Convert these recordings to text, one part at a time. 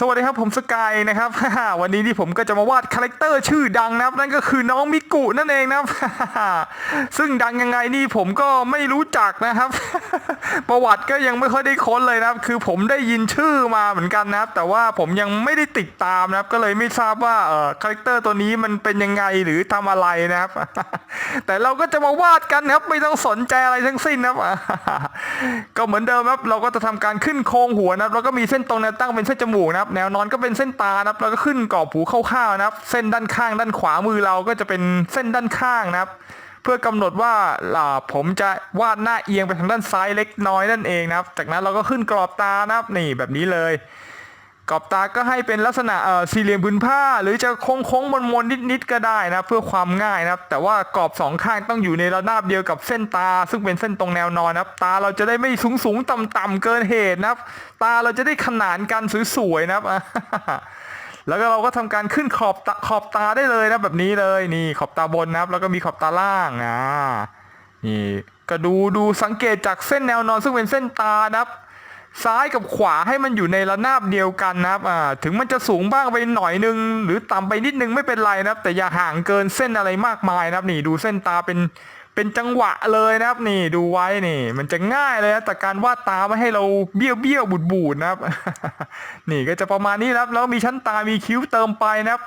สวัสดีครับผมสกายนะครับ วันนี้ที่ผมก็จะมาวาดคาแรคเตอร์ชื่อดังนะครับ นั่นก็คือน้องมิกุนั่นเองนะครับ ซึ่งดังยังไงนี่ผมก็ไม่รู้จักนะครับ ประวัติก็ยังไม่ค่อยได้ค้นเลยนะครับ คือผมได้ยินชื่อมาเหมือนกันนะครับ แต่ว่าผมยังไม่ได้ติดตามนะครับ ก็เลยไม่ทราบว่าเอ่อคาแรคเตอร์ตัวนี้มันเป็นยังไงหรือทำอะไรนะครับ แต่เราก็จะมาวาดกันนะครับ ไม่ต้องสนใจอะไรทั้งสิ้นนะครับ ก็เหมือนเดิมครับ เราก็จะทำการขึ้นโครงหัวนะครับ แล้วก็มีเส้นตรงแนวตั้งเป็นเส้นจมูกนะครับ แนวนอนก็เป็นเส้นตานะครับ แล้วก็ขึ้นกรอบหูคร่าวๆนะครับ เส้นด้านข้างด้านขวามือเราก็จะเป็นเส้นด้านข้างนะครับ พื่อกำหนดว่าอ่าผมจะวาดหน้าเอียงไปทางด้านซ้ายเล็กน้อยนั่นเองนะครับ จากนั้นเราก็ขึ้นกรอบตานะครับนี่แบบนี้เลย กรอบตาก็ให้เป็นลักษณะเอ่อสี่เหลี่ยมผืนผ้า หรือจะโค้งโค้งๆมนๆนิดๆก็ได้นะเพื่อความง่ายนะครับ แต่ว่ากรอบสองข้างต้องอยู่ในระนาบเดียวกับเส้นตา ซึ่งเป็นเส้นตรงแนวนอนนะครับ ตาเราจะได้ไม่สูงสูงๆต่ำต่ำๆเกินเหตุนะครับ ตาเราจะได้ขนานกันสวยๆนะครับ แล้วก็เราก็ทำการขึ้นขอบตาขอบตาได้เลยนะแบบนี้เลยนี่ขอบตาบนนะครับ แล้วก็มีขอบตาล่างอ่านี่ก็ดูดูสังเกตจากเส้นแนวนอนซึ่งเป็นเส้นตานะครับ ซ้ายกับขวาให้มันอยู่ในระนาบเดียวกันนะครับอ่าถึงมันจะสูงบ้างไปหน่อยนึง หรือต่ำไปนิดนึงไม่เป็นไรนะครับ แต่อย่าห่างเกินเส้นอะไรมากมายนะครับ นี่ดูเส้นตาเป็น เป็นจังหวะเลยนะครับนี่ดูไว้นี่ มันจะง่ายเลยนะแต่การวาดตาไม่ให้เราเบี้ยวเบี้ยวบูดบูดนะครับ นี่ก็จะประมาณนี้นะครับแล้วมีชั้นตามีคิ้วเติมไปนะครับ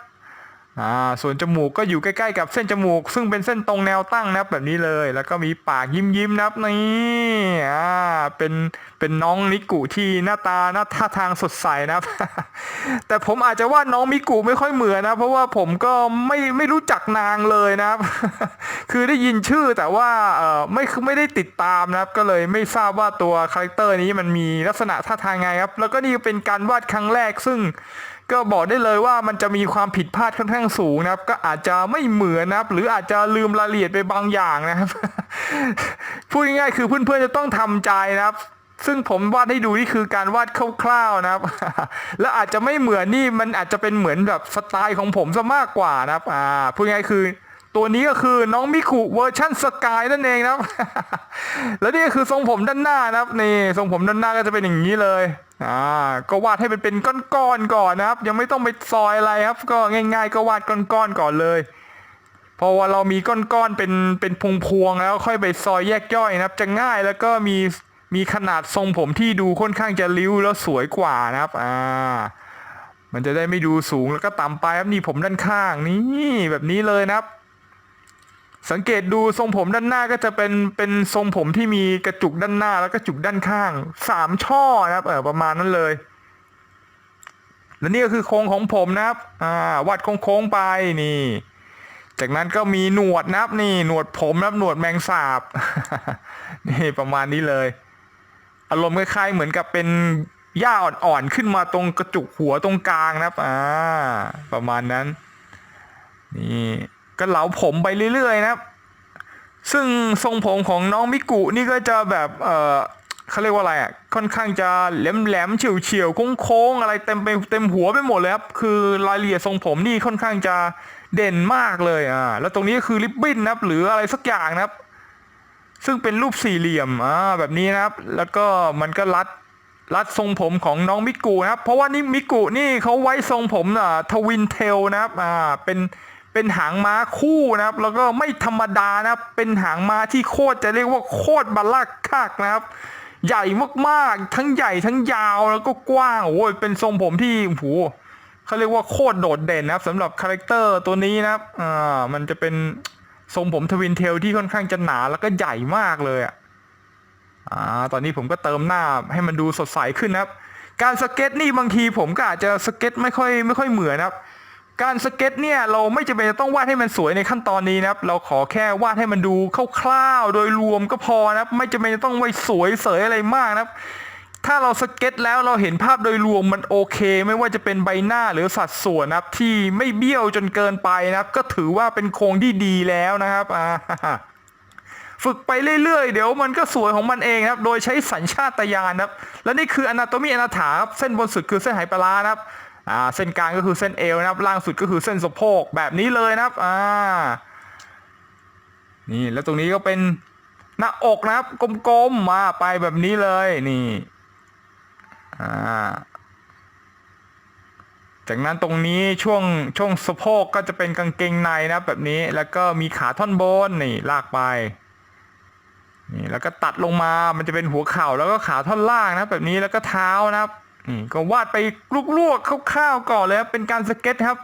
อ่าส่วนจมูกก็อยู่ใกล้ๆกับเส้นจมูก ซึ่งเป็นเส้นตรงแนวตั้งนะครับแบบนี้เลย แล้วก็มีปากยิ้มๆนะครับนี่อ่าเป็นเป็นน้องมิกุที่หน้าตาหน้าท่าทางสดใสนะครับ แต่ผมอาจจะวาดน้องมิกุไม่ค่อยเหมือนนะ เพราะว่าผมก็ไม่ไม่รู้จักนางเลยนะครับ คือได้ยินชื่อแต่ว่าเออไม่คือไม่ได้ติดตามนะครับ ก็เลยไม่ทราบว่าตัวคาแรคเตอร์นี้มันมีลักษณะท่าทางไงครับ แล้วก็นี่เป็นการวาดครั้งแรกซึ่ง ก็บอกได้เลยว่ามันจะมีความผิดพลาดค่อนข้างสูงนะครับ ก็อาจจะไม่เหมือนนะครับ หรืออาจจะลืมรายละเอียดไปบางอย่างนะครับพูดง่ายๆคือเพื่อนๆจะต้องทำใจนะครับ ซึ่งผมวาดให้ดูนี่คือการวาดคร่าวๆนะครับ แล้วอาจจะไม่เหมือนนี่มันอาจจะเป็นเหมือนแบบสไตล์ของผมซะมากกว่านะครับอ่าพูดง่ายๆคือตัวนี้ก็คือน้องมิคุเวอร์ชั่นสกายนั่นเองนะครับ แล้วนี่ก็คือทรงผมด้านหน้านะครับนี่ทรงผมด้านหน้าก็จะเป็นอย่างนี้เลย อ่าก็วาดให้มันเป็นก้อนๆก่อนนะครับ ยังไม่ต้องไปซอยอะไรครับ ก็ง่าย ๆ ก็วาดก้อนๆก่อนเลยเพราะว่าเรามีก้อนๆเป็นเป็นพวงๆแล้วค่อยไปซอยแยกย่อยนะครับ จะง่ายแล้วก็มีมีขนาดทรงผมที่ดูค่อนข้างจะริ้วแล้วสวยกว่านะครับอ่ามันจะได้ไม่ดูสูงแล้วก็ต่ำไปครับนี่ผมด้านข้างนี่แบบนี้เลยนะครับ สังเกตดูทรงผมด้านหน้าก็จะเป็นเป็นทรงผมที่มีกระจุกด้านหน้าแล้วก็จุกด้านข้างสามช่อนะครับเออประมาณนั้นเลย และนี่ก็คือโครงของผมนะครับอ่าวาดโค้งๆไปนี่ จากนั้นก็มีหนวดนะครับนี่หนวดผมนะครับหนวดแมงสาบนี่ประมาณนี้เลย อารมณ์คล้ายๆเหมือนกับเป็นหญ้าอ่อนๆขึ้นมาตรงกระจุกหัวตรงกลางนะครับอ่าประมาณนั้น นี่ ก็เหลาผมไปเรื่อยๆนะครับ ซึ่งทรงผมของน้องมิกุนี่ก็จะแบบเออเขาเรียกว่าอะไรอะค่อนข้างจะแหลมๆเฉียวๆโค้งๆอะไรเต็มไปเต็มหัวไปหมดเลยครับคือรายละเอียดทรงผมนี่ค่อนข้างจะเด่นมากเลยอ่าแล้วตรงนี้ก็คือริบบิ้นนะครับหรืออะไรสักอย่างนะครับ ซึ่งเป็นรูปสี่เหลี่ยมอ่าแบบนี้นะครับ แล้วก็มันก็รัดรัดทรงผมของน้องมิกุนะครับ เพราะว่านี่มิกุนี่เขาไว้ทรงผมอะทวินเทลนะครับอ่าเป็น เป็นหางม้าคู่นะครับ แล้วก็ไม่ธรรมดานะครับ เป็นหางม้าที่โคตรจะเรียกว่าโคตรบัลลักคักนะครับ ใหญ่มากๆ ทั้งใหญ่ทั้งยาวแล้วก็กว้างโอ้ยเป็นทรงผมที่โอ้โหเขาเรียกว่าโคตรโดดเด่นนะครับสำหรับคาแรคเตอร์ตัวนี้นะครับอ่ามันจะเป็นทรงผมทวินเทลที่ค่อนข้างจะหนาแล้วก็ใหญ่มากเลยอะอ่าตอนนี้ผมก็เติมหน้าให้มันดูสดใสขึ้นนะครับ การสเก็ตนี่บางทีผมก็อาจจะสเก็ตไม่ค่อยไม่ค่อยเหมือนนะครับ การสเก็ตเนี่ยเราไม่จำเป็นจะต้องวาดให้มันสวยในขั้นตอนนี้นะครับ เราขอแค่วาดให้มันดูคร่าวๆโดยรวมก็พอนะครับ ไม่จำเป็นจะต้องไว้สวยเสยอะไรมากนะครับถ้าเราสเก็ตแล้วเราเห็นภาพโดยรวมมันโอเค ไม่ว่าจะเป็นใบหน้าหรือสัดส่วนนะครับ ที่ไม่เบี้ยวจนเกินไปนะครับ ก็ถือว่าเป็นโครงที่ดีแล้วนะครับอ่าฝึกไปเรื่อยๆ เดี๋ยวมันก็สวยของมันเองนะครับ โดยใช้สัญชาตญาณนะครับ และนี่คืออนาโตมีอนาถาครับ เส้นบนสุดคือเส้นไหปลาร้านะครับ อ่าเส้นกลางก็คือเส้นเอวนะครับ ล่างสุดก็คือเส้นสะโพกแบบนี้เลยนะครับอ่านี่แล้วตรงนี้ก็เป็นหน้าอกนะครับ กลมๆมาไปแบบนี้เลยนี่อ่าจากนั้นตรงนี้ช่วงช่วงสะโพกก็จะเป็นกางเกงในนะแบบนี้แล้วก็มีขาท่อนบนนี่ลากไปนี่แล้วก็ตัดลงมามันจะเป็นหัวเข่าแล้วก็ขาท่อนล่างนะแบบนี้แล้วก็เท้านะครับ นี่ก็วาดไปลวกๆคร่าวๆก่อนเลยครับเป็นการสเก็ตครับ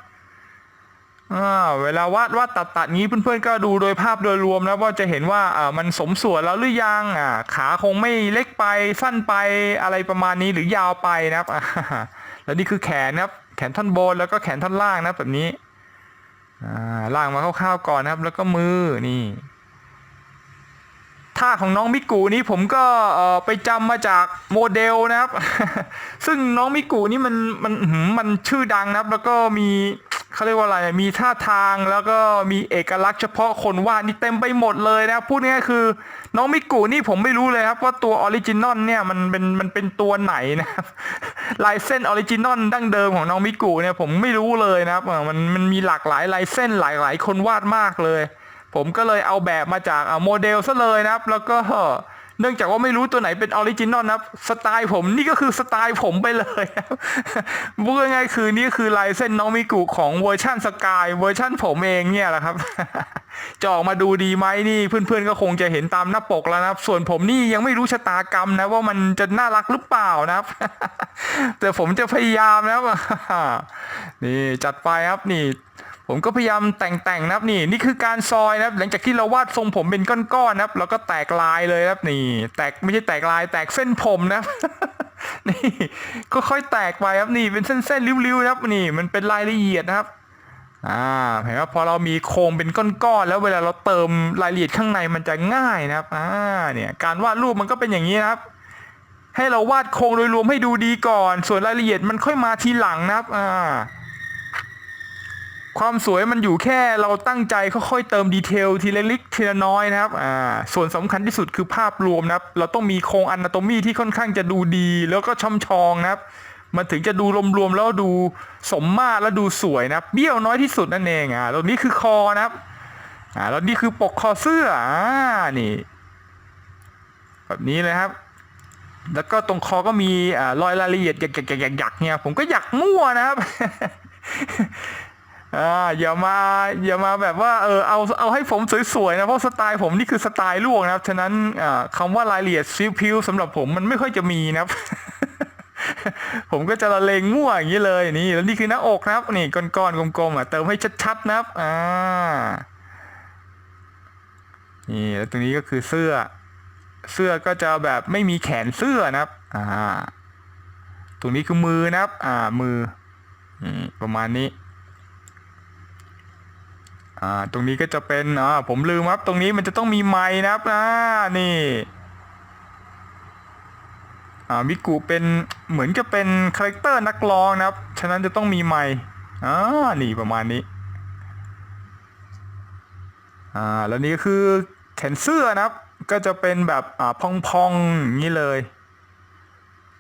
เวลาวาดวาดตัดตัดๆนี้เพื่อนๆก็ดูโดยภาพโดยรวมนะว่าจะเห็นว่ามันสมส่วนแล้วหรือยังอขาคงไม่เล็กไปสั้นไปอะไรประมาณนี้หรือยาวไปนะครับแล้วนี่คือแขนครับ แขนท่อนบนแล้วก็แขนท่อนล่างนะแบบนี้ล่างมาคร่าวๆก่อนนะครับ แล้วก็มือนี่ ท่าของน้องมิกูนี้ผมก็ไปจำมาจากโมเดลนะครับ ซึ่งน้องมิกูนี่มันมันมันชื่อดังนะครับ แล้วก็มีเขาเรียกว่าอะไรมีท่าทางแล้วก็มีเอกลักษณ์เฉพาะคนวาดนี่เต็มไปหมดเลยนะครับพูดง่ายๆคือ น้องมิกูนี่ผมไม่รู้เลยครับว่าตัวออริจินอลเนี่ยมันเป็นมันเป็นตัวไหนนะครับลายเส้นออริจินอลดั้งเดิมของน้องมิกูเนี่ยผมไม่รู้เลยนะครับมันมันมีหลากหลายลายเส้นหลายหลายคนวาดมากเลย ผมก็เลยเอาแบบมาจากโมเดลซะเลยนะครับ แล้วก็เนื่องจากว่าไม่รู้ตัวไหนเป็นออริจินอลนะครับสไตล์ผมนี่ก็คือสไตล์ผมไปเลยครับพูดง่ายๆคือนี่คือลายเส้นน้องมิกุของเวอร์ชั่นสกายเวอร์ชั่นผมเองเนี่ยแหละครับจะออกมาดูดีไหมนี่เพื่อนๆก็คงจะเห็นตามหน้าปกแล้วนะครับ ส่วนผมนี่ยังไม่รู้ชะตากรรมนะว่ามันจะน่ารักหรือเปล่านะครับ แต่ผมจะพยายามนะครับนี่จัดไปครับนี่ ผมก็พยายามแต่งๆนะครับนี่นี่คือการซอยนะครับ หลังจากที่เราวาดทรงผมเป็นก้อนๆนะครับเราก็แตกลายเลยครับนี่ แตกไม่ใช่แตกลาย แตกเส้นผมนะครับนี่ก็ค่อยแตกไปครับนี่เป็นเส้นๆริ้วๆนะครับนี่ มันเป็นรายละเอียดนะครับอ่าเห็นว่าพอเรามีโครงเป็นก้อนๆแล้วเวลาเราเติมรายละเอียดข้างในมันจะง่ายนะครับอ่าเนี่ยการวาดรูปมันก็เป็นอย่างนี้นะครับ ให้เราวาดโครงโดยรวมให้ดูดีก่อน ส่วนรายละเอียดมันค่อยมาทีหลังนะครับอ่า ความสวยมันอยู่แค่เราตั้งใจค่อยๆเติมดีเทลทีละเล็กทีละน้อยนะครับอ่าส่วนสำคัญที่สุดคือภาพรวมนะครับ เราต้องมีโครงอนาโตมีที่ค่อนข้างจะดูดี แล้วก็ช่ำชองนะครับ มันถึงจะดูรวมๆแล้วดูสมมาตรและดูสวยนะครับเบี้ยวน้อยที่สุดนั่นเองอ่าแล้วนี้คือคอนะครับอ่าแล้วนี่คือปกคอเสื้ออ่านี่ แบบนี้เลยครับแล้วก็ตรงคอก็มีอ่ารอยรายละเอียดหยักๆๆๆๆเนี่ยผมก็หยักมั่วนะครับ อ่าอย่ามาอย่ามาแบบว่าเออเอาเอาให้ผมสวยๆนะเพราะสไตล์ผมนี่คือสไตล์ลวกนะครับฉะนั้นอ่าคำว่ารายละเอียดซิพิวสำหรับผมมันไม่ค่อยจะมีนะครับ ผมก็จะละเลงมั่วอย่างนี้เลยนี่แล้วนี่คือหน้าอกนะครับ นี่ก้อนๆกลมๆอะเติมให้ชัดๆนะครับอ่านี่แล้วตรงนี้ก็คือเสื้อ เสื้อก็จะแบบไม่มีแขนเสื้อนะครับ อ่า ตรงนี้คือมือนะครับ อ่ามือประมาณนี้ อ่าตรงนี้ก็จะเป็นอ่าผมลืมครับ ตรงนี้มันจะต้องมีไม้นะครับอ่านี่อ่ามิกุเป็นเหมือนจะเป็นคาแรคเตอร์นักร้องนะครับ ฉะนั้นจะต้องมีไม้อ่านี่ประมาณนี้อ่าแล้วนี่ก็คือแขนเสื้อนะครับ ก็จะเป็นแบบอ่าพองๆอย่างนี้เลย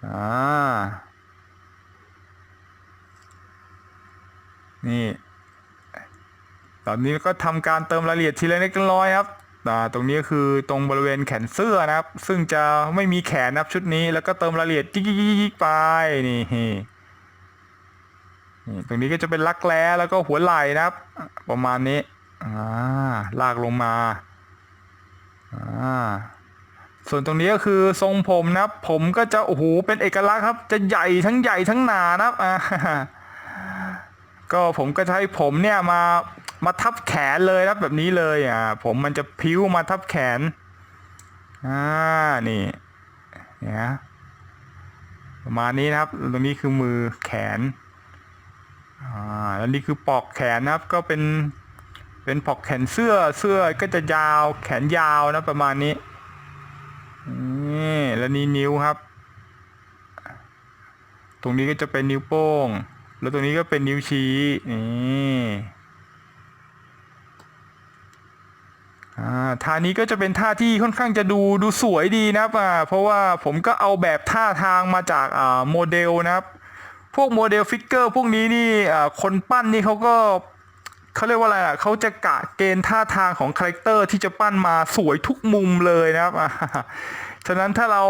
อ่านี่ ตอนนี้ก็ทำการเติมรายละเอียดทีละเล็กละน้อยครับตรงนี้คือตรงบริเวณแขนเสื้อนะครับ ซึ่งจะไม่มีแขนนะครับชุดนี้ แล้วก็เติมรายละเอียดจิ๊กๆๆๆไปนี่นี่ตรงนี้ก็จะเป็นรักแร้แล้วก็หัวไหล่นะครับ ประมาณนี้าลากลงมาาส่วนตรงนี้ก็คือทรงผมนะครับ ผมก็จะโอ้โหเป็นเอกลักษณ์ครับ จะใหญ่ทั้งใหญ่ทั้งหนานะครับก็ผมก็จะให้ผมเนี่ยมา มาทับแขนเลยครับแบบนี้เลยอ่าผมมันจะพิ้วมาทับแขนอ่านี่เนี่ยประมาณนี้นะครับตรงนี้คือมือแขนอ่าแล้วนี่คือปอกแขนนะครับก็เป็นเป็นปอกแขนเสื้อเสื้อก็จะยาวแขนยาวนะประมาณนี้นี่แล้วนี่นิ้วครับ ตรงนี้ก็จะเป็นนิ้วโป้ง แล้วตรงนี้ก็เป็นนิ้วชี้นี่ อ่า ท่านี้ก็จะเป็นท่าที่ค่อนข้างจะดูดูสวยดีนะครับเพราะว่าผมก็เอาแบบท่าทางมาจากโมเดลนะครับพวกโมเดลฟิกเกอร์พวกนี้นี่คนปั้นนี่เขาก็เขาเรียกว่าอะไรอะเขาจะกะเกณฑ์ท่าทางของคาแรคเตอร์ที่จะปั้นมาสวยทุกมุมเลยนะครับฉะนั้นถ้าเรา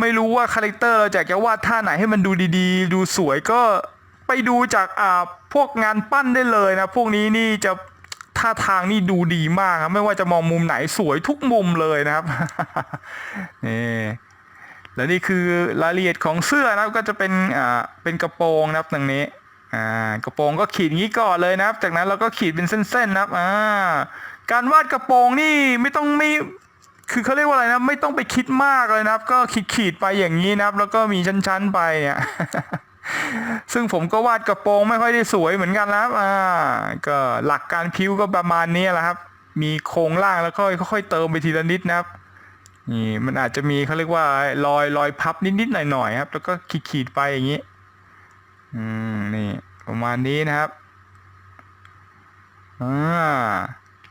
ไม่รู้ว่าคาแรคเตอร์เราอยากจะวาดท่าไหนให้มันดูดีๆ ดูสวยก็ไปดูจากอ่าพวกงานปั้นได้เลยนะ พวกนี้นี่จะ ท่าทางนี่ดูดีมากครับไม่ว่าจะมองมุมไหนสวยทุกมุมเลยนะครับนี่แล้วนี่คือรายละเอียดของเสื้อนะครับก็จะเป็นอ่าเป็นกระโปรงนะครับตรงนี้อ่ากระโปรงก็ขีดอย่างนี้ก่อนเลยนะครับ จากนั้นเราก็ขีดเป็นเส้นๆนะครับอ่าการวาดกระโปรงนี่ไม่ต้องไม่คือเขาเรียกว่าอะไรนะ ไม่ต้องไปคิดมากเลยนะครับ ก็ขีดขีดไปอย่างนี้นะครับ แล้วก็มีชั้น ๆ ไปเนี่ย ซึ่งผมก็วาดกระโปรงไม่ค่อยได้สวยเหมือนกันนะครับอ่าก็หลักการพิ้วก็ประมาณนี้แหละครับ มีโครงล่างแล้วค่อยค่อยๆเติมไปทีละนิดนะครับนี่มันอาจจะมีเขาเรียกว่ารอยรอยพับนิดๆหน่อยๆครับ แล้วก็ขีดขีดๆไปอย่างนี้ อืมนี่ประมาณนี้นะครับอ่า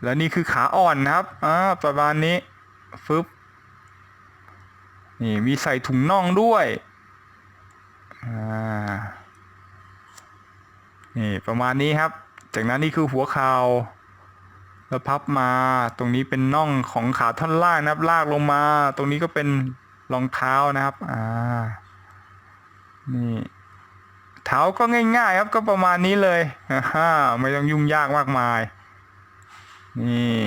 แล้วนี่คือขาอ่อนนะครับอ่าประมาณนี้ฟึบนี่มีใส่ถุงน่องด้วย นี่ประมาณนี้ครับ จากนั้นนี่คือหัวเข่าแล้วพับมาตรงนี้เป็นน่องของขาท่อนล่างนะครับ ลากลงมา ตรงนี้ก็เป็นรองเท้านะครับอ่านี่เท้าก็ง่าย ๆ ครับก็ประมาณนี้เลยอ่าไม่ต้องยุ่งยากมากมาย นี่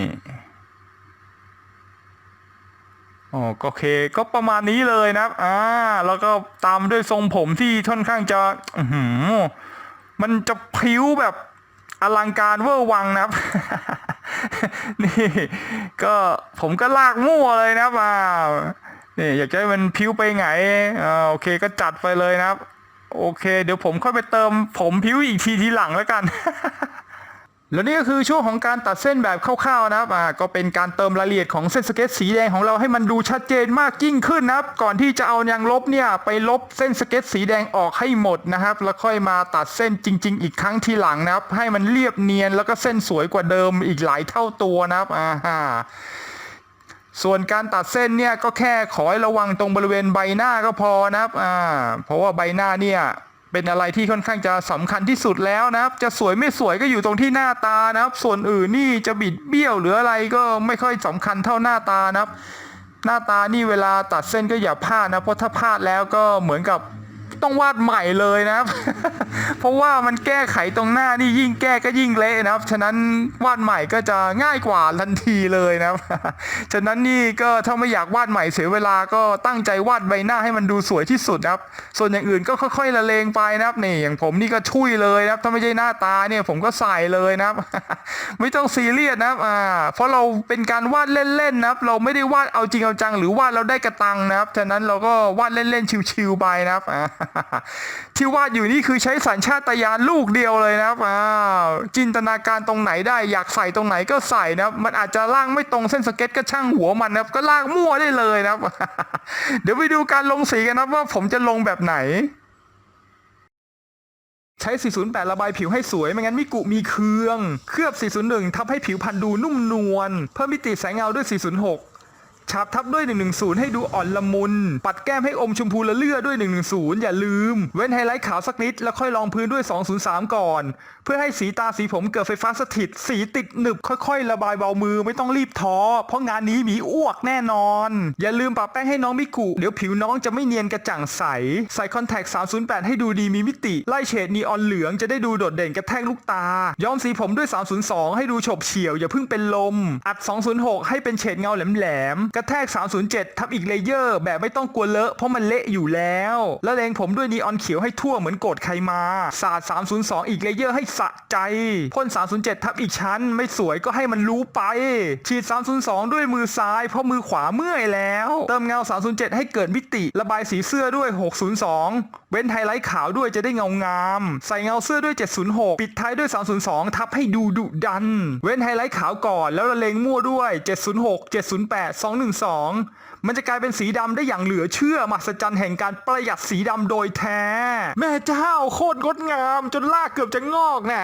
อ๋อก็โอเคก็ประมาณนี้เลยนะครับอ่าแล้วก็ตามด้วยทรงผมที่ค่อนข้างจะอือหือมันจะพิ้วแบบอลังการเวอร์วังนะครับ นี่ก็ผมก็ลากมั่วเลยนะครับอ่านี่อยากจะให้มันพิ้วไปไหนอ่าโอเคก็จัดไปเลยนะครับ โอเค เดี๋ยวผมค่อยไปเติมผมพิ้วอีกทีทีหลังแล้วกัน แล้วนี่ก็คือช่วงของการตัดเส้นแบบคร่าวๆนะครับอ่าก็เป็นการเติมรายละเอียดของเส้นสเก็ตสีแดงของเราให้มันดูชัดเจนมากยิ่งขึ้นนะครับ ก่อนที่จะเอายางลบเนี่ยไปลบเส้นสเก็ตสีแดงออกให้หมดนะครับ แล้วค่อยมาตัดเส้นจริง ๆ อีกครั้งทีหลังนะครับ ให้มันเรียบเนียนแล้วก็เส้นสวยกว่าเดิมอีกหลายเท่าตัวนะครับอ่าฮะส่วนการตัดเส้นเนี่ยก็แค่ขอให้ระวังตรงบริเวณใบหน้าก็พอนะครับอ่าเพราะว่าใบหน้าเนี่ย เป็นอะไรที่ค่อนข้างจะสำคัญที่สุดแล้วนะครับ จะสวยไม่สวยก็อยู่ตรงที่หน้าตานะครับ ส่วนอื่นนี่จะบิดเบี้ยวหรืออะไรก็ไม่ค่อยสำคัญเท่าหน้าตานะครับ หน้าตานี่เวลาตัดเส้นก็อย่าพลาดนะเพราะถ้าพลาดแล้วก็เหมือนกับ ต้องวาดใหม่เลยนะครับ เพราะว่ามันแก้ไขตรงหน้านี่ยิ่งแก้ก็ยิ่งเละนะครับ ฉะนั้นวาดใหม่ก็จะง่ายกว่าทันทีเลยนะครับ ฉะนั้นนี่ก็ถ้าไม่อยากวาดใหม่เสียเวลาก็ตั้งใจวาดใบหน้าให้มันดูสวยที่สุดนะครับ ส่วนอย่างอื่นก็ค่อยๆละเลงไปนะครับนี่อย่างผมนี่ก็ช่วยเลยนะครับ ถ้าไม่ใช่หน้าตาเนี่ยผมก็ใส่เลยนะครับ ไม่ต้องซีเรียสนะครับอ่าเพราะเราเป็นการวาดเล่นๆนะครับ เราไม่ได้วาดเอาจริงเอาจัง หรือวาดเราได้กระตังนะครับ ฉะนั้นเราก็วาดเล่นๆชิวๆไปนะครับที่วาดอยู่นี่คือใช้สัญชาตญาณลูกเดียวเลยนะครับอ้าวจินตนาการตรงไหนได้ อยากใส่ตรงไหนก็ใส่นะครับ มันอาจจะล่างไม่ตรงเส้นสเก็ตก็ช่างหัวมันนะครับ ก็ลากมั่วได้เลยนะครับ เดี๋ยวไปดูการลงสีกันนะว่าผมจะลงแบบไหน ใช้ 408 ระบายผิวให้สวย ไม่งั้นมิกุมีเครื่อง เคลือบ 401 ทับให้ผิวพรรณดูนุ่มนวล เพิ่มมิติแสงเงาด้วย 406 ฉาบทับด้วย 110 ให้ดูอ่อนละมุน ปัดแก้มให้อมชมพูละเลือด้วย 110 อย่าลืม เว้นไฮไลท์ขาวสักนิด แล้วค่อยรองพื้นด้วย 203 ก่อน เพื่อให้สีตาสีผมเกิดไฟฟ้าสถิต สีติดหนึบค่อยๆ ระบายเบามือไม่ต้องรีบท้อ เพราะงานนี้หมีอ้วกแน่นอน อย่าลืมปะแป้งให้น้องมิกุ เดี๋ยวผิวน้องจะไม่เนียนกระจ่างใส ใส่คอนแทค 308 ให้ดูดีมีมิติ ไล่เฉดนีออนเหลืองจะได้ดูโดดเด่นกระแทกลูกตา ย้อมสีผมด้วย 302 ให้ดูฉบเฉี่ยวอย่าเพิ่งเป็นลม อัด 206 ให้เป็นเฉดเงาแหลมๆกระแทก 307 ทับอีกเลเยอร์ แบบไม่ต้องกลัวเลอะเพราะมันเละอยู่แล้ว แล้วเลงผมด้วยนีออนเขียวให้ทั่วเหมือนโกดใครมาสาด302 อีกเลเยอร์ให้สะใจพ่น 307 ทับอีกชั้น ไม่สวยก็ให้มันรู้ไป ฉีด 302 ด้วยมือซ้าย เพราะมือขวาเมื่อยแล้ว เติมเงา 307 ให้เกิดมิติ ระบายสีเสื้อด้วย 602 เว้นไฮไลท์ขาวด้วยจะได้เงางาม ใส่เงาเสื้อด้วย 706 ปิดท้ายด้วย 302 ทับให้ดูดุดัน เว้นไฮไลท์ขาวก่อนแล้วละเลงมั่วด้วย 706 708 2 12 มันจะกลายเป็นสีดำได้อย่างเหลือเชื่อมหัศจรรย์แห่งการประหยัดสีดำโดยแท้ แม่เจ้าโคตรงดงามจนลากเกือบจะงอกแน่